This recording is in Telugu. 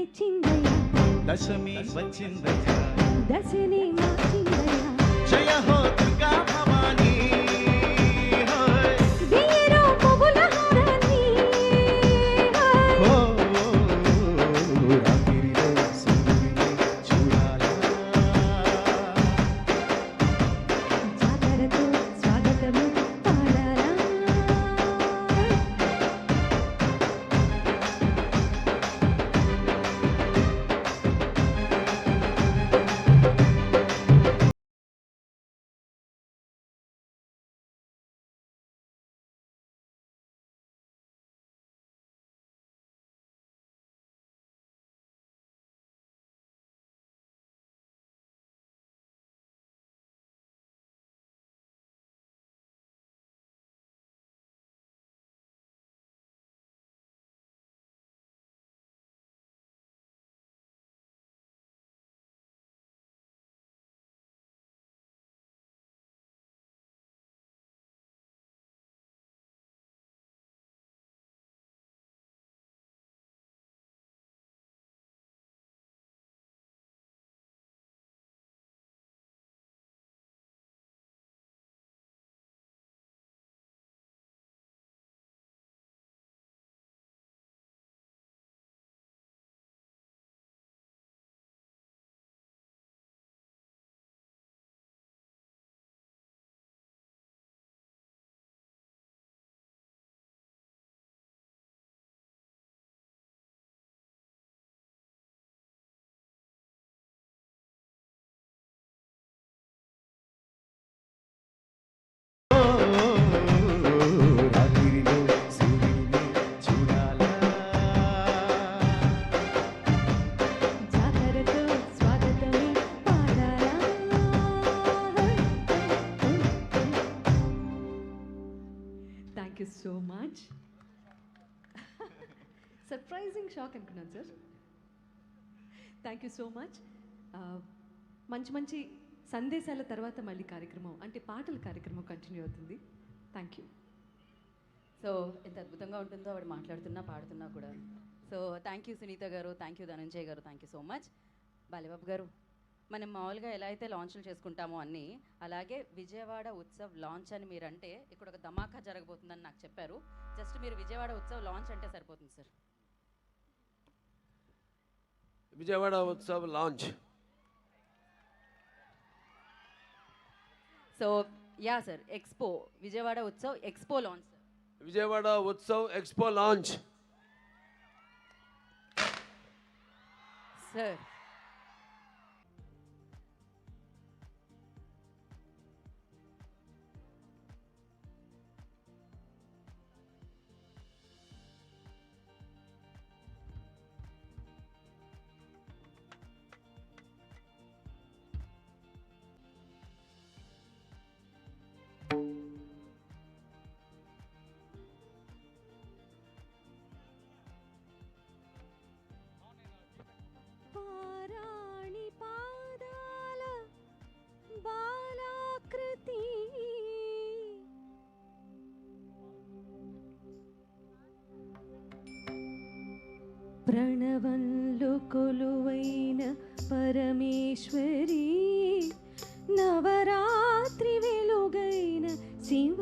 తెచ్చిందయ్యా. దశమి వచ్చిందయ్యా. దశని మార్చిందయ్యా. జయ హో Durga thank you so much surprising shock అనుకున్నాను sir. Thank you so much మంచి మంచి సందేశాల తర్వాత మళ్ళీ కార్యక్రమం అంటే పాటల కార్యక్రమం కంటిన్యూ అవుతుంది. థ్యాంక్ యూ సో ఎంత అద్భుతంగా ఉంటుందో ఆవిడ మాట్లాడుతున్నా పాడుతున్నా కూడా. సో థ్యాంక్ యూ సునీత గారు థ్యాంక్ యూ ధనంజయ్ గారు thank you so much Balibabu గారు మనం మామూలుగా ఎలా అయితే లాంచ్లు చేసుకుంటామో అన్నీ అలాగే విజయవాడ ఉత్సవ్ లాంచ్ అని మీరు అంటే ఇక్కడ ఒక ధమాకా జరగబోతుందని నాకు చెప్పారు. జస్ట్ మీరు విజయవాడ ఉత్సవ్ లాంచ్ అంటే సరిపోతుంది sir. Vijayawada Utsav launch. So ya sir expo Vijayawada Utsav expo launch Vijayawada Utsav expo launch. Sir ప్రణవంలో కొలువైన పరమేశ్వరి నవరాత్రి వెలుగైన శివ